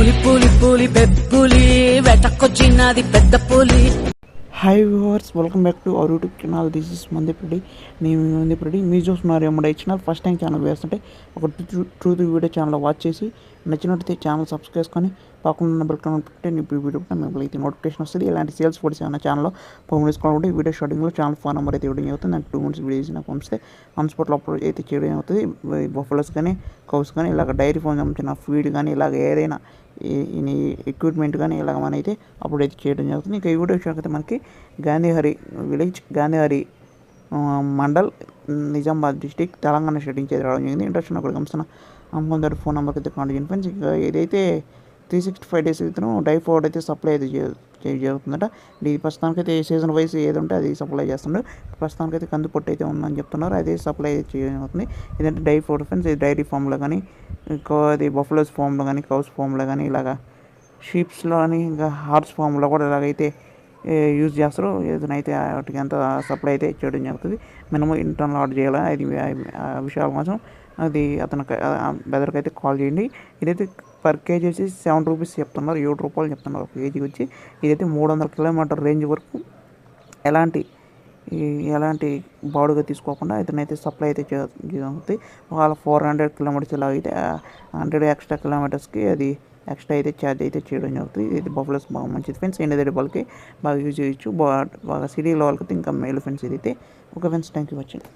పులి పులి పులి పెప్పులి వెటకొచ్చినది పెద్ద పులి. Hi viewers welcome back to our YouTube channel this is మందిపడి నేను మందిపడి మీరు చూస్తున్నారు ఏమన్నా ఇచ్చిన ఫస్ట్ టైం ఛానల్ వేస్తుంటే ఒక ట్రూత్ వీడియో ఛానల్ వాచ్ చేసి నచ్చినట్టయితే ఛానల్ సబ్స్క్రైబ్ చేసుకొని పక్కన ఉన్న బెల్ పెట్టి నేను వీడియో మీకు అయితే నోటిఫికేషన్ వస్తుంది. ఇలాంటి సేల్స్ ఫోర్స్ ఏమైనా ఛానల్లో ఫోన్ తీసుకోవాలంటే వీడియో షూటింగ్లో ఛానల్ ఫోన్ నెంబర్ అయితే ఇవ్వడం అవుతుంది నాకు టూ మినిట్స్ వీడియోస్ నాకు పంపిస్తే ఆన్ స్పాట్లో అప్లోడ్ అయితే చేయడం అవుతుంది బొఫలస్ కానీ కౌస్ కానీ ఇలాగ డైరీ ఫోన్ సంబంధించిన ఫీడ్ కానీ ఇలాగ ఏదైనా ఈ ఎక్విప్మెంట్ కానీ ఇలాగ మన అయితే అప్పుడు అయితే చేయడం జరుగుతుంది. ఇంకా ఈ వీడియో విషయానికి మనకి Gandhihari village Gandhihari mandal Nizamabad district Telangana state నుంచి రావడం జరిగింది. ఇంట్రెస్ట్ అక్కడ గమనిస్తున్న అమ్మగారి ఫోన్ నెంబర్కి అయితే కాంటాక్ట్ చేయండి ఫ్రెండ్స్. ఇంకా ఏదైతే త్రీ సిక్స్టీ ఫైవ్ డేస్ ఇతను డై అయితే సప్లై అయితే చేయదు. చే- జరుగుతుందట ఇది ప్రస్తుతానికైతే సీజన్ వైస్ ఏది ఉంటే అది సప్లై చేస్తుండ్రు ప్రస్తుతానికైతే కంది పొట్టు అయితే ఉందని చెప్తున్నారు. అదే సప్లై చేయడం అవుతుంది. ఇదంటే డై ఫోర్ ఫ్రెండ్స్? ఇది డైరీ ఫామ్లో కానీ ఇంకో అది బఫలోస్ ఫామ్లో కానీ కౌస్ ఫామ్లో కానీ ఇలాగా షీప్స్లో అని ఇంకా హార్స్ ఫామ్లో కూడా ఇలాగైతే యూజ్ చేస్తారు. ఏదైతే వాటికి అంత సప్లై అయితే చేయడం జరుగుతుంది. మినిమం ఇంటర్నల్ ఆర్డర్ చేయాలి? అది విషయాల కోసం అది అతనికి బెదర్కి అయితే కాల్ చేయండి. ఇదైతే పర్ కేజీ వచ్చి సెవెన్ రూపీస్ చెప్తున్నారు ఏడు రూపాయలు చెప్తున్నారు ఒక కేజీ వచ్చి. ఇదైతే మూడు వందల కిలోమీటర్ రేంజ్ వరకు ఎలాంటి ఈ ఎలాంటి బాడుగా తీసుకోకుండా ఇతనైతే సప్లై అయితే జరుగుతుంది. ఒకవేళ ఫోర్ హండ్రెడ్ కిలోమీటర్స్ ఇలా అయితే హండ్రెడ్ ఎక్స్ట్రా కిలోమీటర్స్కి అది ఎక్స్ట్రా అయితే ఛార్జ్ అయితే చేయడం జరుగుతుంది. ఇది బఫ్లస్ బాగా మంచిది ఫ్రెండ్స్ ఎండ్ వాళ్ళకి బాగా యూజ్ చేయొచ్చు. బాగా సిటీ సిటీలో వాళ్ళకి ఇంకా మేలు ఫ్రెండ్స్ ఇది అయితే ఒక ఫ్రెండ్స్ థ్యాంక్ యూ వచ్చింది